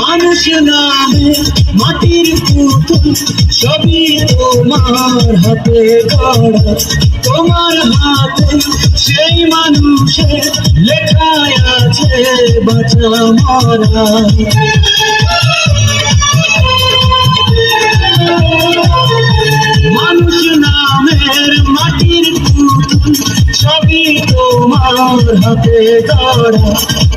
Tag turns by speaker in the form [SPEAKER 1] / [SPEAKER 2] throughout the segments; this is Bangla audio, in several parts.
[SPEAKER 1] মানুষ নামে মাটির পুতুল, সবই তোমার হাতে গড়া। তোমার হাতে সেই মানুষের লেখায় আছে বাঁচা মরা। সবই তোমার হাতে গড়া।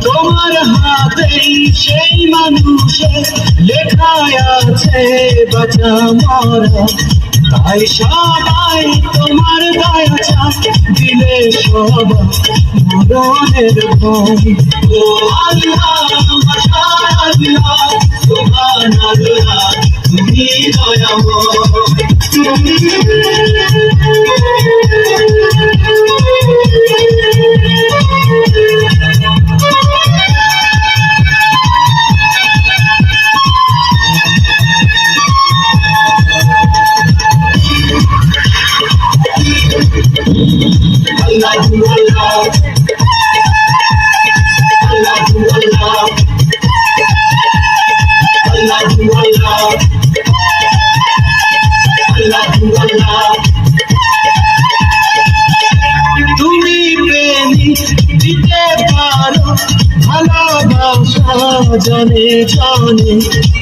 [SPEAKER 1] তোমার হাতেই সেই মানুষের লেখায় আছে বাঁচা মরা। তাই সবাই তোমার দয়া দিলে সবাই মরণের ভয়। ও আল্লাহ, মাশাআল্লাহ, সুবহানাল্লাহ, তুমি দয়াময়। তুমি প্রেমী দিতে পারো। ভালোবাসা জানে জানে।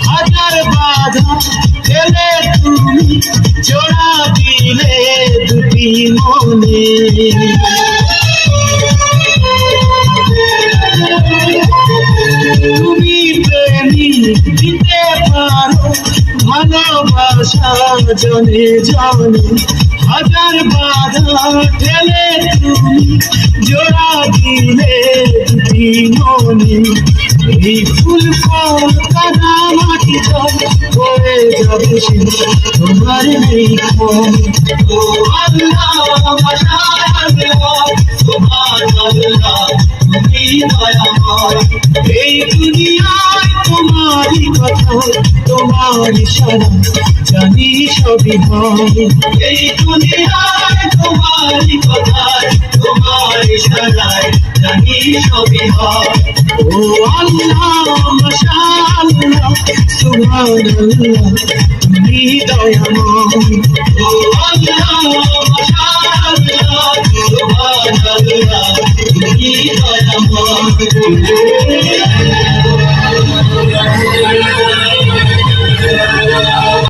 [SPEAKER 1] হাজার বাধা তুমি জোড়া দিলে। মনে তুমি প্রেমী দিতে পারো ভালোবাসা জনে জানে হাজার বাধা ঠেলে তুমি জোড়া দিলে দুটি মনে। এই ফুল ফল কাদা মাটি জল যাবে তোমার নেই এই দুনিয়ায় তোমারই কথা তোমার ইশারা জানি সবই হয় এই দুনিয়ায় তোমারই কথা তোমার ইশারায় জানি সবই হয় ও আল্লাহ মাশাআল্লাহ সুবহানাল্লাহ তুমি দয়াময় ও আল্লাহ Thank you.